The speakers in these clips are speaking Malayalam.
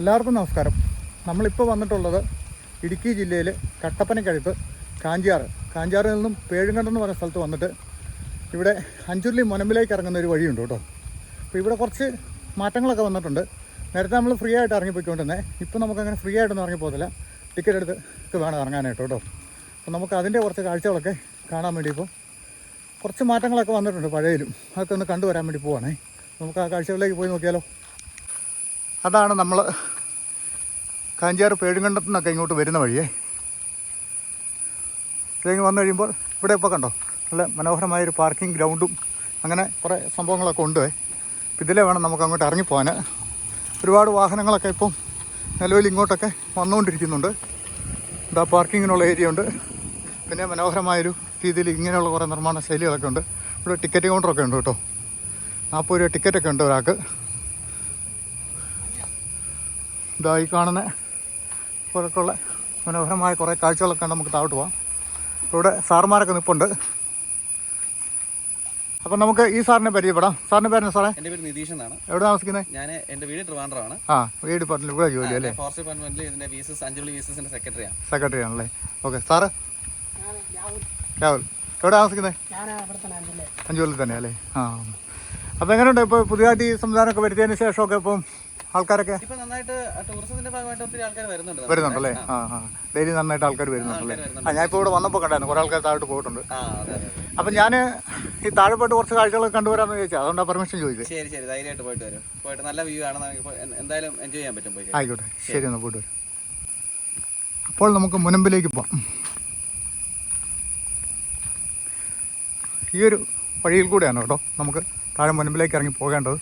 എല്ലാവർക്കും നമസ്കാരം. നമ്മളിപ്പോൾ വന്നിട്ടുള്ളത് ഇടുക്കി ജില്ലയിൽ കട്ടപ്പനക്കഴുത്ത് കാഞ്ചിയാറ്. കാഞ്ചിയാറിൽ നിന്നും പേഴുങ്കണ്ടം എന്ന് സ്ഥലത്ത് വന്നിട്ട് ഇവിടെ അഞ്ചുരുളി മുനമ്പിലേക്ക് ഇറങ്ങുന്ന ഒരു വഴിയുണ്ട് കേട്ടോ. അപ്പോൾ ഇവിടെ കുറച്ച് മാറ്റങ്ങളൊക്കെ വന്നിട്ടുണ്ട്. നേരത്തെ നമ്മൾ ഫ്രീ ആയിട്ട് ഇറങ്ങിപ്പോയിക്കൊണ്ടിരുന്നത് ഇപ്പോൾ നമുക്കങ്ങനെ ഫ്രീ ആയിട്ടൊന്നും ഇറങ്ങിപ്പോകത്തില്ല ടിക്കറ്റ് എടുത്ത് ഒക്കെ വേണം ഇറങ്ങാനായിട്ട് കേട്ടോ. അപ്പോൾ നമുക്ക് അതിന്റെ കുറച്ച് കാഴ്ചകളൊക്കെ കാണാൻ വേണ്ടി ഇപ്പോൾ കുറച്ച് മാറ്റങ്ങളൊക്കെ വന്നിട്ടുണ്ട് പഴയതിലും. അതൊക്കെ ഒന്ന് കണ്ടുവരാൻ വേണ്ടി പോവാണേ. നമുക്ക് ആ കാഴ്ചകളിലേക്ക് പോയി നോക്കിയാലോ? അതാണ് നമ്മൾ കാഞ്ചാറ് പേഴുങ്കണ്ടത്തു നിന്നൊക്കെ ഇങ്ങോട്ട് വരുന്ന വഴിയേ. ഇതിങ്ങ് വന്നു കഴിയുമ്പോൾ ഇവിടെ ഇപ്പോൾ കണ്ടോ? നല്ല മനോഹരമായൊരു പാർക്കിംഗ് ഗ്രൗണ്ടും അങ്ങനെ കുറേ സംഭവങ്ങളൊക്കെ ഉണ്ട്. ഇതിലേ വേണം നമുക്ക് അങ്ങോട്ട് ഇറങ്ങിപ്പോകാൻ ഒരുപാട് വാഹനങ്ങളൊക്കെ ഇപ്പം നിലവിൽ ഇങ്ങോട്ടൊക്കെ വന്നുകൊണ്ടിരിക്കുന്നുണ്ട്. ഇതാ പാർക്കിങ്ങിനുള്ള ഏരിയ ഉണ്ട്. പിന്നെ മനോഹരമായൊരു രീതിയിൽ ഇങ്ങനെയുള്ള കുറേ നിർമ്മാണ ശൈലികളൊക്കെ ഉണ്ട്. ഇവിടെ ടിക്കറ്റ് കൗണ്ടറൊക്കെ ഉണ്ട് കേട്ടോ. നാൽപ്പത് രൂപ ടിക്കറ്റൊക്കെ ഉണ്ട് ഒരാൾക്ക്. ഇതാ ഈ കാണുന്ന കുറേക്കുള്ള മനോഹരമായ കുറേ കാഴ്ചകളൊക്കെ കണ്ട് നമുക്ക് താഴോട്ട് പോവാം. ഇവിടെ സാറുമാരൊക്കെ നിൽപ്പുണ്ട് അപ്പം നമുക്ക് ഈ സാറിനെ പരിചയപ്പെടാം. സാറിന്റെ പേരെന്താ സാറേ? എന്റെ പേര് നിതീഷ് എന്നാണ്. എവിടെ താമസിക്കുന്നത് ഞാൻ എന്റെ വീട് ട്രിവാൻഡ്രമാണ്. ആ വീട് പറഞ്ഞു ഇവിടെ ജോലി അല്ലേ? ഫോറസ്റ്റ് ഡിപ്പാർട്ട്മെന്റിൽ ഇതിന്റെ അഞ്ചുള്ളി സെക്രട്ടറിയാണ് സെക്രട്ടറി ആണല്ലേ ഓക്കെ സാറ്? രാഹുൽ. എവിടെ താമസിക്കുന്നത് ഞാൻ അവിടെ തന്നെ അല്ലേ? ആ. അപ്പം എങ്ങനെയുണ്ട് ഇപ്പോൾ പുതിയതായിട്ട് ഈ സംവിധാനമൊക്കെ വരുത്തിയതിന് ശേഷമൊക്കെ ഇപ്പം ആൾക്കാരൊക്കെ ഇപ്പൊ നന്നായിട്ട് ടൂറിസത്തിന്റെ ഭാഗമായിട്ട് ഒത്തിരി ആൾക്കാർ വരുന്നുണ്ട് വരുന്നുണ്ടല്ലേ? ആ. ആ ഡെയിലി നന്നായിട്ട് ആൾക്കാർ വരുന്നുണ്ടല്ലേ? ആ ഞാൻ ഇപ്പോൾ ഇവിടെ വന്നപ്പോൾ കണ്ടായിരുന്നു. കുറേ ആൾക്കാർ താഴോട്ട് പോയിട്ടുണ്ട്. അപ്പം ഞാൻ ഈ താഴെ പോയിട്ട് കുറച്ച് കാഴ്ചകളൊക്കെ കണ്ടുവരാമെന്ന് ചോദിച്ചാൽ അതുകൊണ്ടാണ് പെർമിഷൻ ചോദിച്ചത് ശരി ശരി. ധൈര്യമായിട്ട് പോയിട്ട് വരും. പോയിട്ട് നല്ല വ്യൂ ആണ്. എന്തായാലും എൻജോയ് ചെയ്യാൻ പറ്റും പോയി ആയിക്കോട്ടെ. ശരി എന്നാൽ പോയിട്ട് വരും. അപ്പോൾ നമുക്ക് മുനമ്പിലേക്ക് പോവാം. ഈ ഒരു വഴിയിൽ കൂടെയാണ് കേട്ടോ നമുക്ക് താഴെ മുനമ്പിലേക്ക് ഇറങ്ങി പോകേണ്ടത്.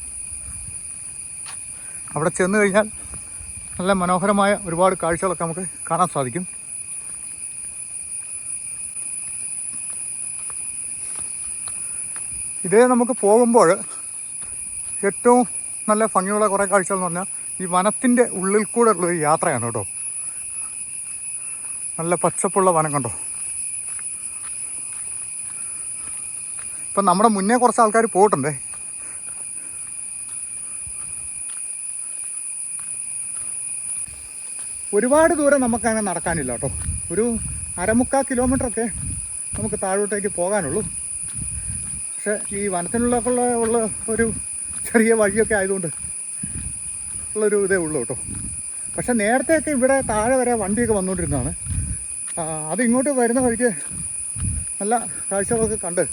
അവിടെ ചെന്ന് കഴിഞ്ഞാൽ നല്ല മനോഹരമായ ഒരുപാട് കാഴ്ചകളൊക്കെ നമുക്ക് കാണാൻ സാധിക്കും. ഇതേ നമുക്ക് പോകുമ്പോൾ ഏറ്റവും നല്ല ഭംഗിയുള്ള കുറേ കാഴ്ചകൾ എന്ന് പറഞ്ഞാൽ ഈ വനത്തിന്റെ ഉള്ളിൽ കൂടെ ഉള്ളൊരു യാത്രയാണ് കേട്ടോ. നല്ല പച്ചപ്പുള്ള വനം കണ്ടോ. ഇപ്പം നമ്മുടെ മുന്നേ കുറച്ച് ആൾക്കാർ പോയിട്ടുണ്ടേ. ഒരുപാട് ദൂരം നമുക്കങ്ങനെ നടക്കാനില്ല കേട്ടോ. ഒരു അരമുക്കാൽ കിലോമീറ്ററൊക്കെ നമുക്ക് താഴോട്ടേക്ക് പോകാനുള്ളൂ. പക്ഷേ ഈ വനത്തിനുള്ളക്കുള്ള ഉള്ള ഒരു ചെറിയ വഴിയൊക്കെ ആയതുകൊണ്ട് ഉള്ളൊരു ഇതേ ഉള്ളൂ കേട്ടോ. പക്ഷെ നേരത്തെയൊക്കെ ഇവിടെ താഴെ വരെ വണ്ടിയൊക്കെ വന്നുകൊണ്ടിരുന്നതാണ്. അത് ഇങ്ങോട്ട് വരുന്ന വഴിക്ക് നല്ല കാഴ്ചകളൊക്കെ കണ്ട്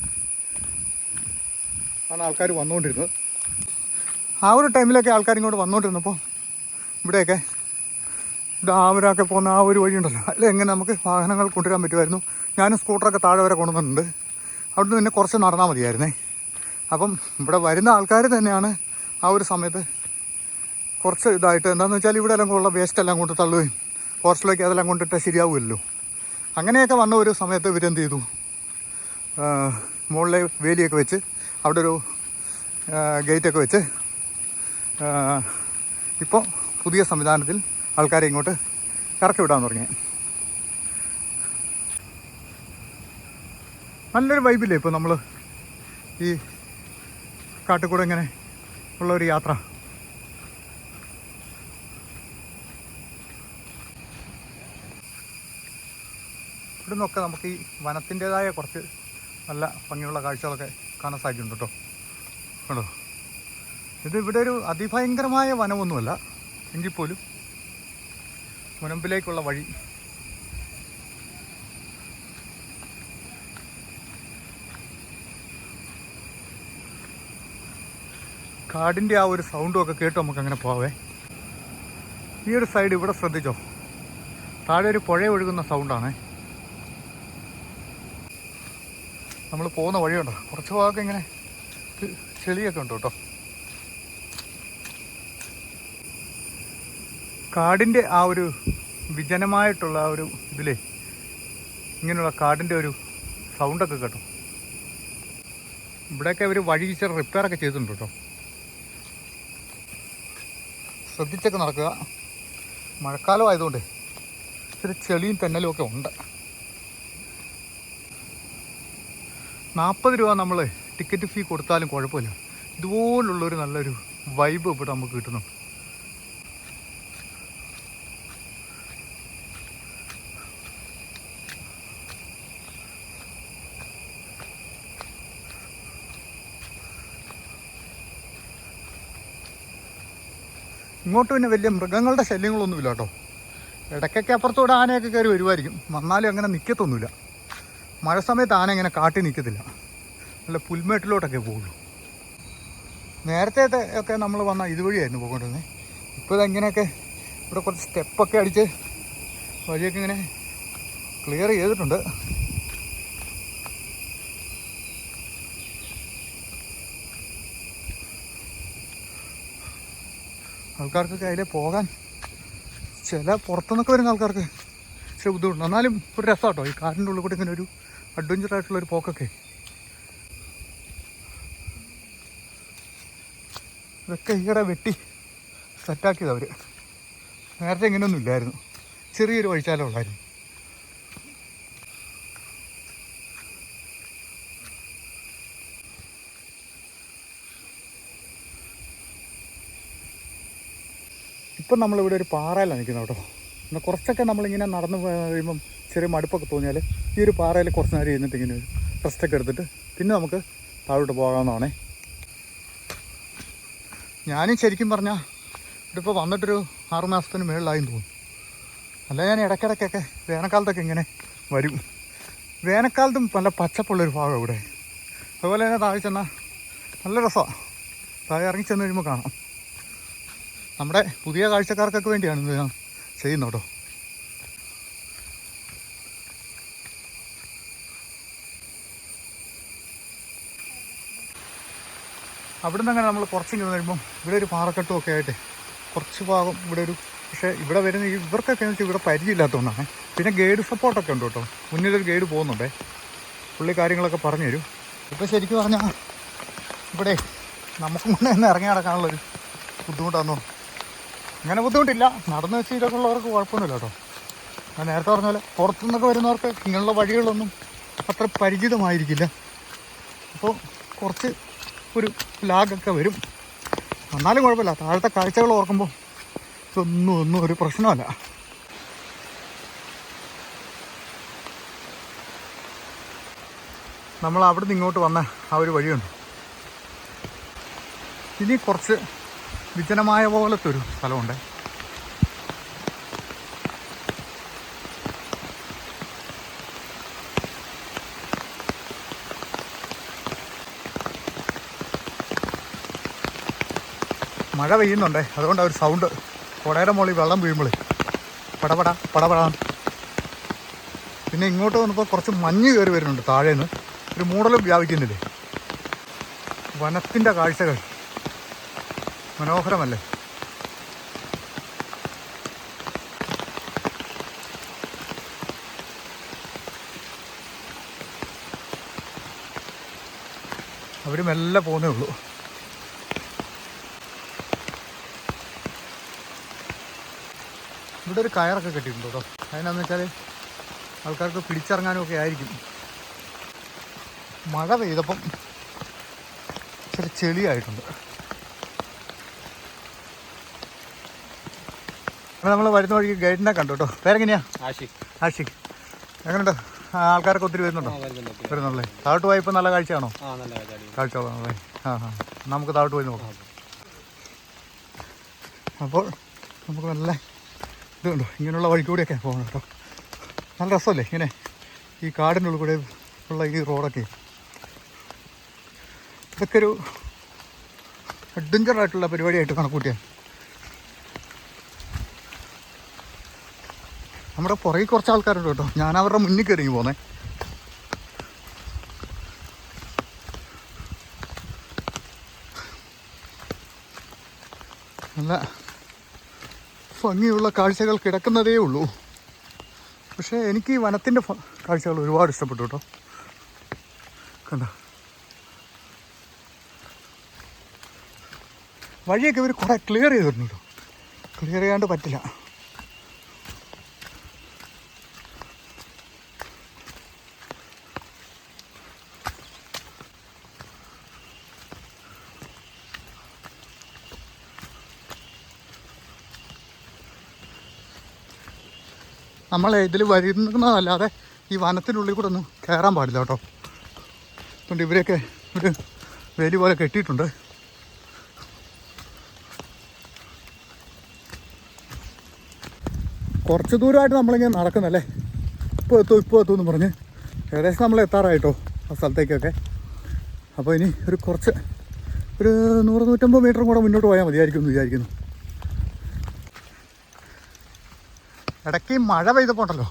ആണ് ആൾക്കാർ വന്നുകൊണ്ടിരുന്നത്. ആ ഒരു ടൈമിലൊക്കെ ആൾക്കാർ ഇങ്ങോട്ട് വന്നുകൊണ്ടിരുന്നപ്പോൾ ഇവിടെയൊക്കെ ഡാമിലൊക്കെ പോകുന്ന ആ ഒരു വഴിയുണ്ടല്ലോ. അതിൽ എങ്ങനെ നമുക്ക് വാഹനങ്ങൾ കൊണ്ടുവരാൻ പറ്റുമായിരുന്നു. ഞാനും സ്കൂട്ടറൊക്കെ താഴെ വരെ കൊണ്ടുവന്നിട്ടുണ്ട്. അവിടുന്ന് പിന്നെ കുറച്ച് നടന്നാൽ മതിയായിരുന്നേ. അപ്പം ഇവിടെ വരുന്ന ആൾക്കാർ തന്നെയാണ് ആ ഒരു സമയത്ത് കുറച്ച് ഇതായിട്ട് എന്താണെന്ന് വെച്ചാൽ ഇവിടെ എല്ലാം ഉള്ള വേസ്റ്റ് എല്ലാം കൊണ്ട് തള്ളുകയും ഫോറസ്റ്റിലേക്ക് അതെല്ലാം കൊണ്ടിട്ട് ശരിയാവുമല്ലോ അങ്ങനെയൊക്കെ വന്ന ഒരു സമയത്ത് ഇവരെന്ത് ചെയ്തു? മുകളിലെ വേലിയൊക്കെ വെച്ച് അവിടെ ഒരു ഗേറ്റൊക്കെ വെച്ച് ഇപ്പോൾ പുതിയ സംവിധാനത്തിൽ ആൾക്കാരെ ഇങ്ങോട്ട് കറക്കി വിടാൻ തുടങ്ങി. നല്ലൊരു വൈബില്ലേ ഇപ്പോൾ നമ്മൾ ഈ കാട്ടിക്കൂടെ ഇങ്ങനെ ഉള്ള ഒരു യാത്ര? ഇവിടെ നിന്നൊക്കെ നമുക്ക് ഈ വനത്തിന്റെതായ കുറച്ച് നല്ല ഭംഗിയുള്ള കാഴ്ചകളൊക്കെ കാണാൻ സാധിക്കുന്നുണ്ട് കേട്ടോ. കണ്ടോ? ഇത് ഇവിടെ ഒരു അതിഭയങ്കരമായ വനമൊന്നുമല്ല. എങ്കിൽ പോലും മുനമ്പിലേക്കുള്ള വഴി. കാടിന്റെ ആ ഒരു സൗണ്ടും ഒക്കെ കേട്ട് നമുക്ക് അങ്ങനെ പോവേ. ഈ ഒരു സൈഡ് ഇവിടെ ശ്രദ്ധിച്ചോ? താഴെ ഒരു പുഴ ഒഴുകുന്ന സൗണ്ടാണേ നമ്മൾ പോകുന്ന വഴിയുണ്ടോ? കുറച്ച് ഭാഗമൊക്കെ ഇങ്ങനെ ചെളിയൊക്കെ ഉണ്ട് കേട്ടോ കാടിന്റെ ആ ഒരു വിജനമായിട്ടുള്ള ആ ഒരു ഇതിലേ ഇങ്ങനെയുള്ള കാടിന്റെ ഒരു സൗണ്ടൊക്കെ കേട്ടോ. ഇവിടെയൊക്കെ അവർ വഴി ഇച്ചിരി റിപ്പയറൊക്കെ ചെയ്തിട്ടുണ്ട് കേട്ടോ. ശ്രദ്ധിച്ചൊക്കെ നടക്കുക. മഴക്കാലം ആയതുകൊണ്ട് ഇച്ചിരി ചെളിയും തെന്നലും ഒക്കെ ഉണ്ട്. നാൽപ്പത് രൂപ നമ്മൾ ടിക്കറ്റ് ഫീ കൊടുത്താലും കുഴപ്പമില്ല. ഇതുപോലുള്ളൊരു നല്ലൊരു വൈബ് ഇവിടെ നമുക്ക് കിട്ടുന്നുണ്ട്. ഇങ്ങോട്ട് പിന്നെ വലിയ മൃഗങ്ങളുടെ ശല്യങ്ങളൊന്നുമില്ല കേട്ടോ. ഇടയ്ക്കൊക്കെ അപ്പുറത്തൂടെ ആനയൊക്കെ കയറി വരുമായിരിക്കും വന്നാലും അങ്ങനെ നിൽക്കത്തൊന്നുമില്ല മഴ സമയത്ത് ആന ഇങ്ങനെ കാട്ടി നിൽക്കത്തില്ല നല്ല പുൽമേട്ടിലോട്ടൊക്കെ പോകുള്ളൂ. നേരത്തെ ഒക്കെ നമ്മൾ വന്ന ഇതുവഴിയായിരുന്നു പോകൊണ്ടിരുന്നത് ഇപ്പോൾ ഇതെങ്ങനെയൊക്കെ ഇവിടെ കുറച്ച് സ്റ്റെപ്പൊക്കെ അടിച്ച് വഴിയൊക്കെ ഇങ്ങനെ ക്ലിയർ ചെയ്തിട്ടുണ്ട്. ആൾക്കാർക്കൊക്കെ അതിലെ പോകാൻ ചില പുറത്തുനിന്നൊക്കെ വരുന്ന ആൾക്കാർക്ക് പക്ഷെ ബുദ്ധിമുട്ടുണ്ട്. എന്നാലും ഒരു രസമാട്ടോ ഈ കാറിന്റെ ഉള്ളിൽ കൂടി ഇങ്ങനെ ഒരു അഡ്വഞ്ചർ ആയിട്ടുള്ള ഒരു പോക്കൊക്കെ. ഇതൊക്കെ ഈയിടെ വെട്ടി സെറ്റാക്കിയത് അവർ നേരത്തെ ഇങ്ങനെയൊന്നും ഇല്ലായിരുന്നു. ചെറിയൊരു വഴിച്ചാലം ഉള്ളായിരുന്നു. ഇപ്പം നമ്മളിവിടെ ഒരു പാറയിലാണ് നിൽക്കുന്നത് കേട്ടോ. എന്നാൽ കുറച്ചൊക്കെ നമ്മളിങ്ങനെ നടന്ന് കഴിയുമ്പം ചെറിയ മടുപ്പൊക്കെ തോന്നിയാൽ ഈ ഒരു പാറയിൽ കുറച്ച് നേരം ഇരുന്നിട്ട് ഇങ്ങനെ റെസ്റ്റൊക്കെ എടുത്തിട്ട് പിന്നെ നമുക്ക് താഴോട്ട് പോകാവുന്നതാണേ. ഞാനും ശരിക്കും പറഞ്ഞാൽ ഇതിപ്പോൾ വന്നിട്ടൊരു ആറ് മാസത്തിന് മുകളിലായി തോന്നും അല്ല ഞാൻ ഇടയ്ക്കിടയ്ക്കൊക്കെ വേനൽക്കാലത്തൊക്കെ ഇങ്ങനെ വരും. വേനൽക്കാലത്തും നല്ല പച്ചപ്പുള്ളൊരു ഭാഗം ഇവിടെ. അതുപോലെ തന്നെ താഴെ ചെന്നാൽ നല്ല രസമാണ് താഴെ ഇറങ്ങി ചെന്ന് കഴിയുമ്പോൾ കാണാം. നമ്മുടെ പുതിയ കാഴ്ചക്കാർക്കൊക്കെ വേണ്ടിയാണ് ഇത് ഞാൻ ചെയ്യുന്നത് കേട്ടോ അങ്ങനെ നമ്മൾ കുറച്ചിങ്ങനെ വരുമ്പം ഇവിടെ ഒരു പാറക്കെട്ടും ഒക്കെ ആയിട്ട് കുറച്ച് ഭാഗം ഇവിടെ ഒരു പക്ഷേ ഇവിടെ വരുന്ന ഇവർക്കൊക്കെ എന്ന് വെച്ചാൽ ഇവിടെ പരിചയമില്ലാത്തതുകൊണ്ടാണ്. പിന്നെ ഗൈഡ് സപ്പോർട്ടൊക്കെ ഉണ്ട് കേട്ടോ. മുന്നിലൊരു ഗൈഡ് പോകുന്നുണ്ടേ. പുള്ളി കാര്യങ്ങളൊക്കെ പറഞ്ഞു തരും ഇപ്പം ശരിക്കും പറഞ്ഞാൽ ഇവിടെ നമുക്ക് മുന്നേ ഒന്ന് ഇറങ്ങി നടക്കാനുള്ളൊരു ബുദ്ധിമുട്ടാണെന്നോ അങ്ങനെ ബുദ്ധിമുട്ടില്ല. നടന്ന് വെച്ച് ഉള്ളവർക്ക് കുഴപ്പമൊന്നുമില്ല കേട്ടോ. ഞാൻ നേരത്തെ പറഞ്ഞ പോലെ പുറത്തുനിന്നൊക്കെ വരുന്നവർക്ക് ഇങ്ങനെയുള്ള വഴികളൊന്നും അത്ര പരിചിതമായിരിക്കില്ല. അപ്പോൾ കുറച്ച് ഒരു ലാഗൊക്കെ വരും. എന്നാലും കുഴപ്പമില്ല. താഴത്തെ കാഴ്ചകൾ ഓർക്കുമ്പോൾ ഇതൊന്നും ഒന്നും ഒരു പ്രശ്നമല്ല. നമ്മൾ അവിടെ നിന്ന് ഇങ്ങോട്ട് വന്ന ആ ഒരു വഴിയുണ്ട്. ഇനി കുറച്ച് വിജനമായ പോലത്തെ ഒരു സ്ഥലമുണ്ട്. മഴ പെയ്യുന്നുണ്ടേ. അതുകൊണ്ട് ഒരു സൗണ്ട് കുടയുടെ മുകളിൽ വെള്ളം വീഴുമ്പോൾ. പടപട പടപട. പിന്നെ ഇങ്ങോട്ട് വന്നപ്പോൾ കുറച്ച് മഞ്ഞ് കയറി വരുന്നുണ്ട് താഴേന്ന്. ഒരു മൂടലും വ്യാപിക്കുന്നില്ലേ? വനത്തിന്റെ കാഴ്ചകൾ. മനോഹരമല്ലേ? അവർ മെല്ലെ പോകുന്നേ ഉള്ളൂ. ഇവിടെ ഒരു കയറൊക്കെ കെട്ടിയിട്ടുണ്ട് കേട്ടോ. അതിനാന്ന് വെച്ചാൽ ആൾക്കാർക്ക് പിടിച്ചിറങ്ങാനും ഒക്കെ ആയിരിക്കും. മഴ പെയ്തപ്പം ഇച്ചിരി ചെളിയായിട്ടുണ്ട്. അപ്പോൾ നമ്മൾ വരുന്ന വഴിക്ക് ഗൈഡിനെ കണ്ടു കേട്ടോ. പേരെങ്ങനെയാ? ആഷിഖ്. ആഷിഖ്. എങ്ങനെയുണ്ട്? ആൾക്കാരൊക്കെ ഒത്തിരി വരുന്നുണ്ടോ? വരുന്നുള്ളേ താഴോട്ട് പോയപ്പോൾ നല്ല കാഴ്ചയാണോ? കാഴ്ച ആ ആ. നമുക്ക് താഴോട്ട് പോയി നോക്കാം. അപ്പോൾ നമുക്ക് നല്ല ഇതുണ്ടോ ഇങ്ങനെയുള്ള വഴി കൂടിയൊക്കെ പോകണം കേട്ടോ. നല്ല രസമല്ലേ ഇങ്ങനെ ഈ കാടിന്റെ ഉള്ളിൽ കൂടെ ഉള്ള ഈ റോഡൊക്കെ. ഇതൊക്കെ ഒരു അഡ്വഞ്ചറായിട്ടുള്ള പരിപാടിയായിട്ട് കണക്കൂട്ടിയാൽ നമ്മുടെ പുറകെ കുറച്ച് ആൾക്കാരുണ്ട് കേട്ടോ. ഞാൻ അവരുടെ മുന്നിൽ കയറി പോന്നെ. നല്ല ഭംഗിയുള്ള കാഴ്ചകൾ കിടക്കുന്നതേ ഉള്ളൂ. പക്ഷേ എനിക്ക് ഈ വനത്തിന്റെ കാഴ്ചകൾ ഒരുപാട് ഇഷ്ടപ്പെട്ടു കേട്ടോ. കണ്ട? വഴിയൊക്കെ ഇവർ കുറേ ക്ലിയർ ചെയ്തിട്ടുണ്ട് ക്ലിയർ ചെയ്യാണ്ട് പറ്റില്ല. നമ്മൾ ഇതിൽ വരുന്നതല്ലാതെ ഈ വനത്തിനുള്ളിൽ കൂടെ ഒന്നും കയറാൻ പാടില്ല കേട്ടോ. അതുകൊണ്ട് ഇവരെയൊക്കെ ഒരു വേലി പോലെ കെട്ടിയിട്ടുണ്ട്. കുറച്ച് ദൂരമായിട്ട് നമ്മളിങ്ങനെ നടക്കുന്നല്ലേ? ഇപ്പോൾ എത്തും ഇപ്പോൾ എത്തും എന്ന് പറഞ്ഞ് ഏകദേശം നമ്മൾ എത്താറായിട്ടോ ആ സ്ഥലത്തേക്കൊക്കെ. അപ്പോൾ ഇനി ഒരു കുറച്ച് ഒരു നൂറ് നൂറ്റമ്പത് മീറ്ററും കൂടെ മുന്നോട്ട് പോയാൽ മതിയായിരിക്കും എന്ന് വിചാരിക്കുന്നു. ഇടയ്ക്ക് മഴ പെയ്തപ്പോൾ ഉണ്ടല്ലോ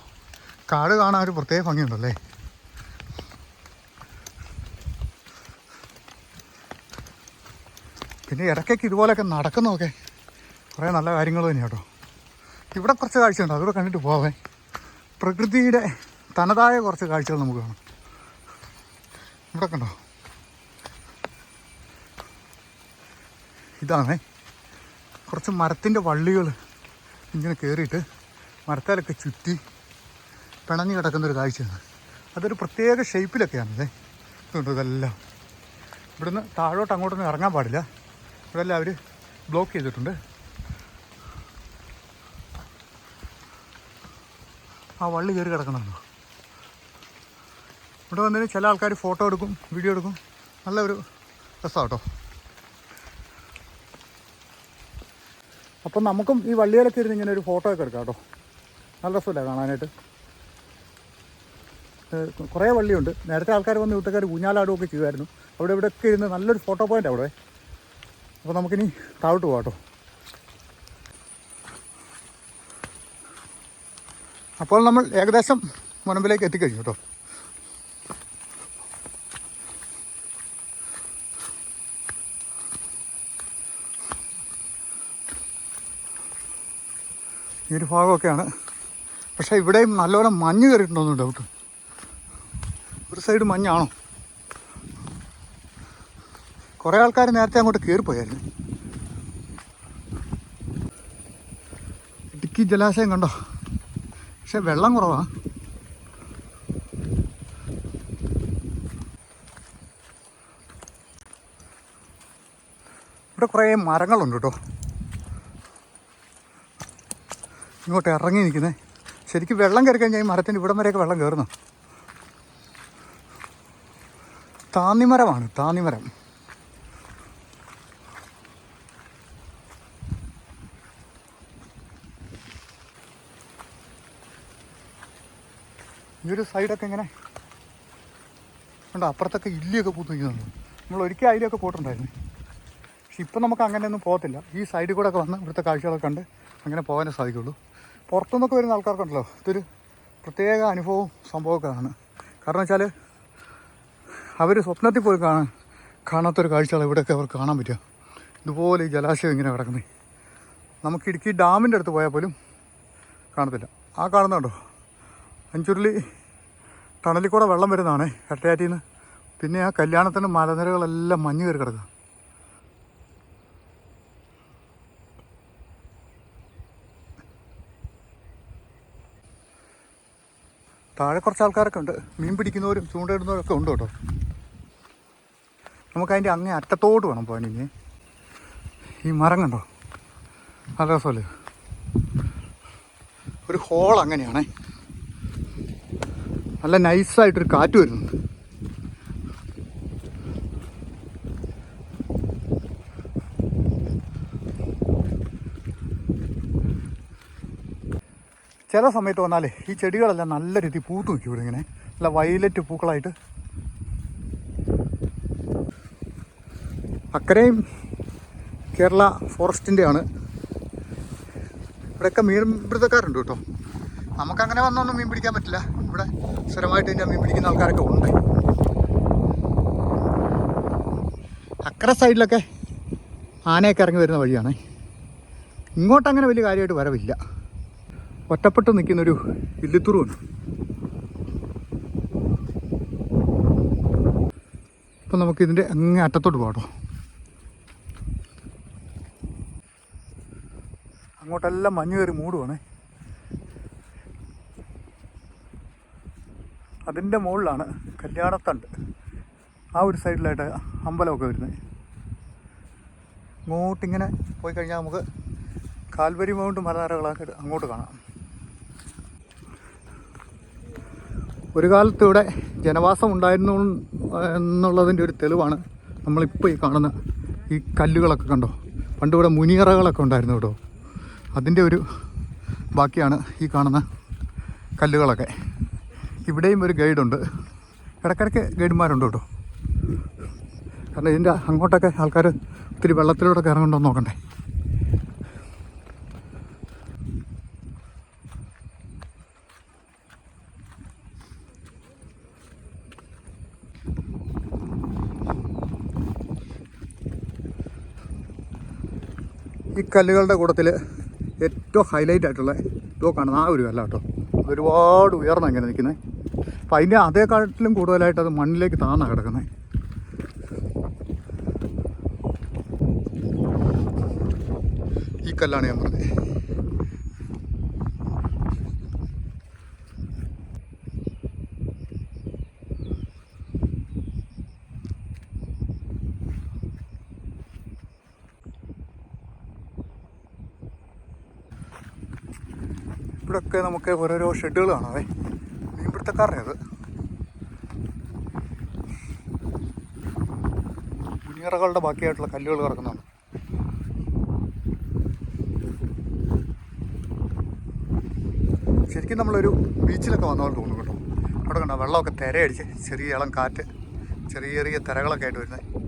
കാട് കാണാൻ ഒരു പ്രത്യേക ഭംഗിയുണ്ടല്ലേ? പിന്നെ ഇടയ്ക്കൊക്കെ ഇതുപോലെയൊക്കെ നടക്കുന്നതൊക്കെ കുറേ നല്ല കാര്യങ്ങൾ തന്നെയാണ് കേട്ടോ. ഇവിടെ കുറച്ച് കാഴ്ചയുണ്ട് അതുകൂടെ കണ്ടിട്ട് പോവേ പ്രകൃതിയുടെ തനതായ കുറച്ച് കാഴ്ചകൾ നമുക്ക് കാണാം. ഇവിടെ കണ്ടോ? ഇതാണേ. കുറച്ച് മരത്തിന്റെ വള്ളികൾ ഇങ്ങനെ കയറിയിട്ട് മരത്തേലൊക്കെ ചുറ്റി പിണഞ്ഞു കിടക്കുന്നൊരു കാഴ്ചയാണ്. അതൊരു പ്രത്യേക ഷേപ്പിലൊക്കെയാണല്ലേ? ഇതുണ്ട് ഇതെല്ലാം? ഇവിടുന്ന് താഴോട്ട് അങ്ങോട്ടൊന്നും ഇറങ്ങാൻ പാടില്ല. ഇവിടെ എല്ലാം അവർ ബ്ലോക്ക് ചെയ്തിട്ടുണ്ട്. ആ വള്ളി കയറി കിടക്കുന്നുണ്ടോ ഇവിടെ വന്നതിന് ചില ആൾക്കാർ ഫോട്ടോ എടുക്കും വീഡിയോ എടുക്കും. നല്ലൊരു രസമാണ് കേട്ടോ അപ്പം നമുക്കും ഈ വള്ളിയിലൊക്കെ ഇരുന്ന് ഇങ്ങനെ ഒരു ഫോട്ടോ ഒക്കെ എടുക്കാം കേട്ടോ. നല്ല രസമല്ലേ കാണാനായിട്ട്. കുറേ വള്ളിയുണ്ട്. നേരത്തെ ആൾക്കാർ വന്ന് വീട്ടുകാർ ഊഞ്ഞാലാടുകയൊക്കെ ചെയ്യുമായിരുന്നു. അവിടെ ഇവിടെയൊക്കെ ഇരുന്ന് നല്ലൊരു ഫോട്ടോ പോയിന്റ് അവിടെ. അപ്പോൾ നമുക്കിനി താഴോട്ട് പോകാം കേട്ടോ. അപ്പോൾ നമ്മൾ ഏകദേശം മുനമ്പിലേക്ക് എത്തിക്കഴിഞ്ഞു കേട്ടോ. ഈ ഒരു ഭാഗമൊക്കെയാണ് പക്ഷേ ഇവിടെയും നല്ലോണം മഞ്ഞ് കയറിയിട്ടുണ്ടോന്ന് ഡൗട്ട് ഒരു സൈഡ് മഞ്ഞാണോ? കുറേ ആൾക്കാർ നേരത്തെ അങ്ങോട്ട് കയറിപ്പോയായിരുന്നു ഇടുക്കി ജലാശയം കണ്ടോ? പക്ഷെ വെള്ളം കുറവാ. ഇവിടെ കുറേ മരങ്ങളുണ്ട് കേട്ടോ. ഇങ്ങോട്ട് ഇറങ്ങി നിൽക്കുന്നേ. ശരിക്കും വെള്ളം കയറി കഴിഞ്ഞാൽ ഈ മരത്തിന്റെ ഇവിടം വരെയൊക്കെ വെള്ളം കയറുന്നു. താന്നിമരമാണ് താന്നിമരം. ഈ ഒരു സൈഡൊക്കെ ഇങ്ങനെ ഉണ്ട് അപ്പുറത്തൊക്കെ ഇല്ലിയൊക്കെ പൂത്ത് നിൽക്കുന്നുണ്ട്. നമ്മൾ ഒരിക്കൽ അതിലൊക്കെ പോയിട്ടുണ്ടായിരുന്നു. പക്ഷെ ഇപ്പം നമുക്ക് അങ്ങനെയൊന്നും പോകത്തില്ല. ഈ സൈഡിൽ കൂടെ ഒക്കെ വന്ന് ഇവിടുത്തെ കാഴ്ചകളൊക്കെ കണ്ട് അങ്ങനെ പോകാനേ സാധിക്കുള്ളൂ. പുറത്തുനിന്നൊക്കെ വരുന്ന ആൾക്കാർക്കുണ്ടല്ലോ ഇതൊരു പ്രത്യേക അനുഭവവും സംഭവമൊക്കെ ആണ് കാരണം വെച്ചാൽ അവർ സ്വപ്നത്തിൽ പോയി കാണാൻ കാണാത്തൊരു കാഴ്ചകൾ ഇവിടെയൊക്കെ അവർക്ക് കാണാൻ പറ്റുക. ഇതുപോലെ ഈ ജലാശയം ഇങ്ങനെ കിടക്കുന്നത് നമുക്ക് ഇടുക്കി ഡാമിന്റെ അടുത്ത് പോയാൽ പോലും കാണത്തില്ല. ആ കാണുന്നുണ്ടോ അഞ്ചുരുളി ടണലിൽ കൂടെ വെള്ളം വരുന്നതാണേ എട്ടയാറ്റിൽ നിന്ന് പിന്നെ ആ കല്യാണത്തിന്റെ മലനിരകളെല്ലാം മഞ്ഞ് കയറി കിടക്കുക താഴെ കുറച്ച് ആൾക്കാരൊക്കെ ഉണ്ട്. മീൻ പിടിക്കുന്നവരും ചൂണ്ടയിടുന്നവരും ഒക്കെ ഉണ്ട് കേട്ടോ. നമുക്കതിന്റെ അങ്ങേ അറ്റത്തോട്ട് വേണം പോകാൻ ഇനി. ഈ മരം കണ്ടോ? നല്ല രസമല്ലേ? ഒരു ഹോൾ അങ്ങനെയാണേ. നല്ല നൈസായിട്ടൊരു കാറ്റ് വരുന്നുണ്ട്. ചില സമയത്ത് വന്നാലേ ഈ ചെടികളെല്ലാം നല്ല രീതിയിൽ പൂത്ത് നിൽക്കും ഇവിടെ ഇങ്ങനെ. നല്ല വയലറ്റ് പൂക്കളായിട്ട്. അക്കരയും കേരള ഫോറസ്റ്റിന്റെയാണ്. ഇവിടെയൊക്കെ മീൻ പിടുത്തക്കാരുണ്ട് കേട്ടോ. നമുക്കങ്ങനെ വന്നൊന്നും മീൻ പിടിക്കാൻ പറ്റില്ല. ഇവിടെ സ്ഥിരമായിട്ട് ഇതിന്റെ മീൻ പിടിക്കുന്ന ആൾക്കാരൊക്കെ ഉണ്ട്. അക്കര സൈഡിലൊക്കെ ആനയൊക്കെ ഇറങ്ങി വരുന്ന വഴിയാണ്. ഇങ്ങോട്ടങ്ങനെ വലിയ കാര്യമായിട്ട് വരവില്ല. ഒറ്റപ്പെട്ട് നിൽക്കുന്നൊരു ഇല്ലിത്തുറുണ്ട് അപ്പം നമുക്ക് ഇതിന്റെ അങ്ങേ അറ്റത്തോട്ട് പോകട്ടോ അങ്ങോട്ടെല്ലാം മഞ്ഞ് കയറി മൂടുവാണേ. അതിന്റെ മുകളിലാണ് കല്യാണത്തണ്ട്. ആ ഒരു സൈഡിലായിട്ട് അമ്പലമൊക്കെ വരുന്നത്. അങ്ങോട്ടിങ്ങനെ പോയി കഴിഞ്ഞാൽ നമുക്ക് കാൽവരി മൗണ്ട് മലനിരകളൊക്കെ അങ്ങോട്ട് കാണാം. ഒരു കാലത്ത് ഇവിടെ ജനവാസം ഉണ്ടായിരുന്നു എന്നുള്ളതിന്റെ ഒരു തെളിവാണ് നമ്മളിപ്പോൾ ഈ കാണുന്ന ഈ കല്ലുകളൊക്കെ കണ്ടോ? പണ്ട് ഇവിടെ മുനിയറകളൊക്കെ ഉണ്ടായിരുന്നു കേട്ടോ. അതിന്റെ ഒരു ബാക്കിയാണ് ഈ കാണുന്ന കല്ലുകളൊക്കെ. ഇവിടെയും ഒരു ഗൈഡുണ്ട്. ഇടയ്ക്കിടയ്ക്ക് ഗൈഡുമാരുണ്ട് കേട്ടോ. കാരണം ഇതിന്റെ അങ്ങോട്ടൊക്കെ ആൾക്കാർ ഒത്തിരി വെള്ളത്തിലൂടെ ഇറങ്ങുന്നുണ്ടോ നോക്കണ്ടേ. കല്ലുകളുടെ കൂട്ടത്തിൽ ഏറ്റവും ഹൈലൈറ്റ് ആയിട്ടുള്ള ഇതോ കാണുന്ന ആ ഒരു കല്ല കേട്ടോ ഒരുപാട് ഉയർന്ന ഇങ്ങനെ നിൽക്കുന്നത് അപ്പം അതിന്റെ അതേക്കാട്ടിലും കൂടുതലായിട്ട് അത് മണ്ണിലേക്ക് താന്നാ കിടക്കുന്നത് ഈ കല്ലാണ് ഞാൻ പറഞ്ഞത് ഇവിടെയൊക്കെ നമുക്ക് ഓരോരോ ഷെഡുകൾ കാണാവേ മീൻപിടുത്തക്കാരനത് മുനിയറകളുടെ ബാക്കിയായിട്ടുള്ള കല്ലുകൾ കിടക്കുന്നതാണ് ശരിക്കും നമ്മളൊരു ബീച്ചിലൊക്കെ വന്ന തോന്നുന്നു കേട്ടോ. അവിടെ കണ്ടോ വെള്ളമൊക്കെ തിരയടിച്ച് ചെറിയ ഇളം കാറ്റ് ചെറിയ ചെറിയ തിരകളൊക്കെ ആയിട്ട് വരുന്നത്.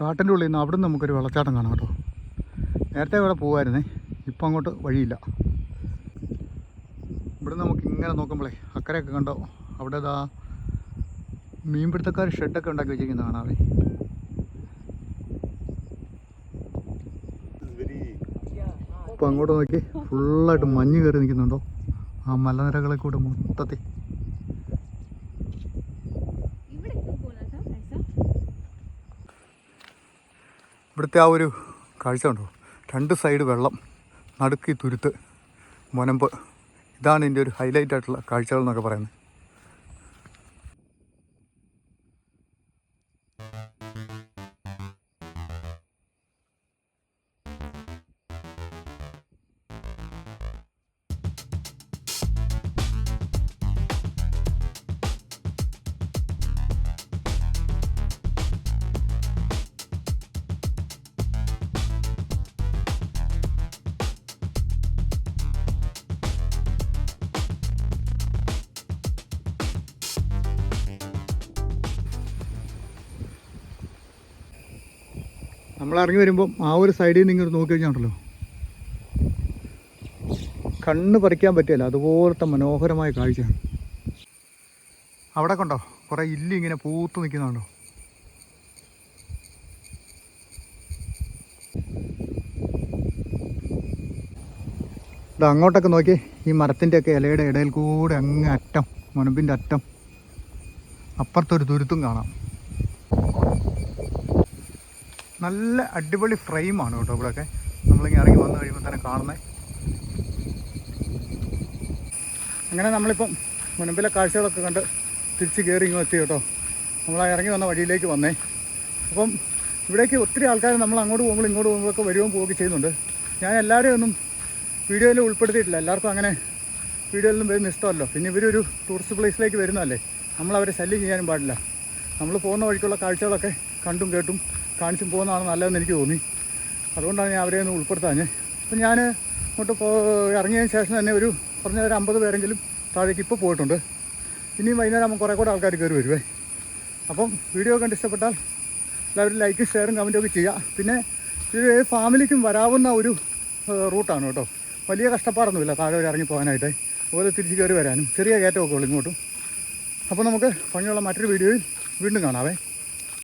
കാട്ടിന്റെ ഉള്ളിൽ നിന്ന് അവിടെ നിന്ന് നമുക്കൊരു വെള്ളച്ചാട്ടം കാണാം കേട്ടോ. നേരത്തെ ഇവിടെ പോകുമായിരുന്നേ ഇപ്പം അങ്ങോട്ട് വഴിയില്ല. ഇവിടെ നമുക്ക് ഇങ്ങനെ നോക്കുമ്പോഴേ അക്കരെയൊക്കെ കണ്ടോ? അവിടെ ഇതാ മീൻപിടുത്തക്കാർ ഷെഡൊക്കെ ഉണ്ടാക്കി വെച്ചിരിക്കുന്ന കാണാവേ. ഇപ്പം അങ്ങോട്ട് നോക്കി ഫുള്ളായിട്ട് മഞ്ഞ് കയറി നിൽക്കുന്നുണ്ടോ? ആ മലനിരകളെ കൂടെ മൊത്തത്തിൽ. ഇവിടുത്തെ ആ ഒരു കാഴ്ച ഉണ്ടോ രണ്ട് സൈഡ് വെള്ളം നടുക്കി തുരുത്ത് മുനമ്പ്. ഇതാണ് ഇതിന്റെ ഒരു ഹൈലൈറ്റ് ആയിട്ടുള്ള കാഴ്ചകൾ എന്നൊക്കെ പറയുന്നത്. നമ്മൾ ഇറങ്ങി വരുമ്പം ആ ഒരു സൈഡിൽ നിന്ന് ഇങ്ങനെ നോക്കി കഴിഞ്ഞാണല്ലോ കണ്ണ് പറിക്കാൻ പറ്റില്ല അതുപോലത്തെ മനോഹരമായ കാഴ്ചയാണ്. അവിടെ കണ്ടോ കുറേ ഇല്ലി ഇങ്ങനെ പൂത്ത് നിൽക്കുന്നുണ്ടോ? ഇത് അങ്ങോട്ടൊക്കെ നോക്കി ഈ മരത്തിന്റെയൊക്കെ ഇലയുടെ ഇടയിൽ കൂടെ അങ്ങ് അറ്റം മുനമ്പിന്റെ അറ്റം. അപ്പുറത്തൊരു തുരുത്തും കാണാം. നല്ല അടിപൊളി ഫ്രെയിമാണ് കേട്ടോ ഇവിടെയൊക്കെ. നമ്മളിങ്ങനെ ഇറങ്ങി വന്നു കഴിയുമ്പോൾ തന്നെ കാണുന്നത് അങ്ങനെ നമ്മളിപ്പം മുൻപിലെ കാഴ്ചകളൊക്കെ കണ്ട് തിരിച്ച് കയറി ഇങ്ങ് എത്തി കേട്ടോ. നമ്മൾ ഇറങ്ങി വന്ന വഴിയിലേക്ക് വന്നേ. അപ്പം ഇവിടേക്ക് ഒത്തിരി ആൾക്കാർ നമ്മൾ അങ്ങോട്ട് പോകുമ്പോൾ ഇങ്ങോട്ട് പോകുമ്പോഴൊക്കെ വരുകയും പോവുകയൊക്കെ ചെയ്യുന്നുണ്ട്. ഞാൻ എല്ലാവരെയും ഒന്നും വീഡിയോയിൽ ഉൾപ്പെടുത്തിയിട്ടില്ല. എല്ലാവർക്കും അങ്ങനെ വീഡിയോയിലൊന്നും വരുന്ന ഇഷ്ടമല്ലോ. പിന്നെ ഇവരൊരു ടൂറിസ്റ്റ് പ്ലേസിലേക്ക് വരുന്നതല്ലേ. നമ്മൾ അവരെ ശല്യം ചെയ്യാനും പാടില്ല. നമ്മൾ പോകുന്ന വഴിക്കുള്ള കാഴ്ചകളൊക്കെ കണ്ടും കേട്ടും കാണിച്ചും പോകുന്നതാണ് നല്ലതെന്ന് എനിക്ക് തോന്നി. അതുകൊണ്ടാണ് ഞാൻ അവരെ ഒന്ന് ഉൾപ്പെടുത്താഞ്ഞ് അപ്പം ഞാൻ ഇങ്ങോട്ട് പോ ഇറങ്ങിയതിന് ശേഷം തന്നെ ഒരു കുറഞ്ഞ ഒരു അമ്പത് പേരെങ്കിലും താഴേക്ക് ഇപ്പോൾ പോയിട്ടുണ്ട്. ഇനിയും വൈകുന്നേരം ആകുമ്പോൾ കുറേ കൂടെ ആൾക്കാർ കയറി വരുവേ. അപ്പം വീഡിയോ കണ്ട് ഇഷ്ടപ്പെട്ടാൽ എല്ലാവരും ലൈക്ക് ഷെയറും കമന്റും ഒക്കെ ചെയ്യുക. പിന്നെ ഇത് ഫാമിലിക്കും വരാവുന്ന ഒരു റൂട്ടാണ് കേട്ടോ. വലിയ കഷ്ടപ്പാടൊന്നുമില്ല താഴെ വരെ ഇറങ്ങി പോകാനായിട്ട്. അതുപോലെ തിരിച്ച് കയറി വരാനും. ചെറിയ കയറ്റമൊക്കെ ഉള്ളൂ ഇങ്ങോട്ടും. അപ്പോൾ നമുക്ക് ഭംഗിയുള്ള മറ്റൊരു വീഡിയോയിൽ വീണ്ടും കാണാവേ.